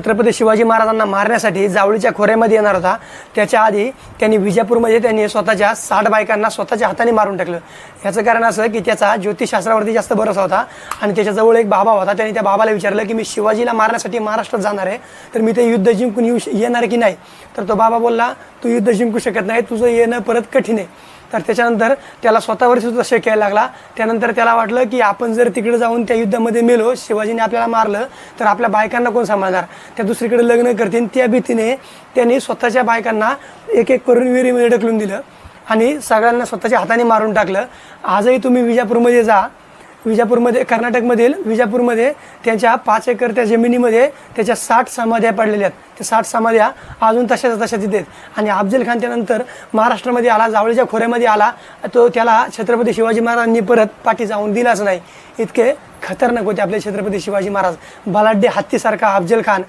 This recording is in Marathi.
छत्रपती शिवाजी महाराजांना मारण्यासाठी जावळीच्या खोऱ्यामध्ये येणार होता. त्याच्या आधी त्यांनी विजापूरमध्ये त्यांनी स्वतःच्या साठ बायकांना स्वतःच्या हाताने मारून टाकलं. याचं कारण असं की त्याचा ज्योतिषशास्त्रावरती जास्त भरोसा होता आणि त्याच्याजवळ एक बाबा होता. त्यांनी त्या बाबाला विचारलं की मी शिवाजीला मारण्यासाठी महाराष्ट्रात जाणार आहे तर मी ते युद्ध जिंकून येऊ श- येणार की नाही? तर तो बाबा बोलला तू युद्ध जिंकू शकत नाही तुझं येणं परत कठीण आहे. तर त्याच्यानंतर त्याला स्वतःवर सुद्धा शक यायला लागला. त्यानंतर त्याला वाटलं की आपण जर तिकडे जाऊन त्या युद्धामध्ये मेलो शिवाजीने आपल्याला मारलं तर आपल्या बायकांना कोण सांभाळणार? त्या दुसरीकडे लग्न करतील त्या भीतीने त्यांनी स्वतःच्या बायकांना एक एक करून विहिरीमध्ये ढकलून दिलं आणि सगळ्यांना स्वतःच्या हाताने मारून टाकलं. आजही तुम्ही विजापूरमध्ये जा विजापूरमध्ये कर्नाटकमधील विजापूरमध्ये त्यांच्या पाच एकर त्या जमिनीमध्ये त्याच्या साठ समाध्या पडलेल्या आहेत. त्या साठ समाध्या अजून तशाच तशा तिथे आहेत. आणि अफजल खान त्यानंतर महाराष्ट्रामध्ये आला जावळीच्या खोऱ्यामध्ये आला. तो त्याला छत्रपती शिवाजी महाराजांनी परत पाठी जाऊन दिलाच नाही. इतके खतरनाक होते आपले छत्रपती शिवाजी महाराज. बलाढ्य हत्तीसारखा अफजल खान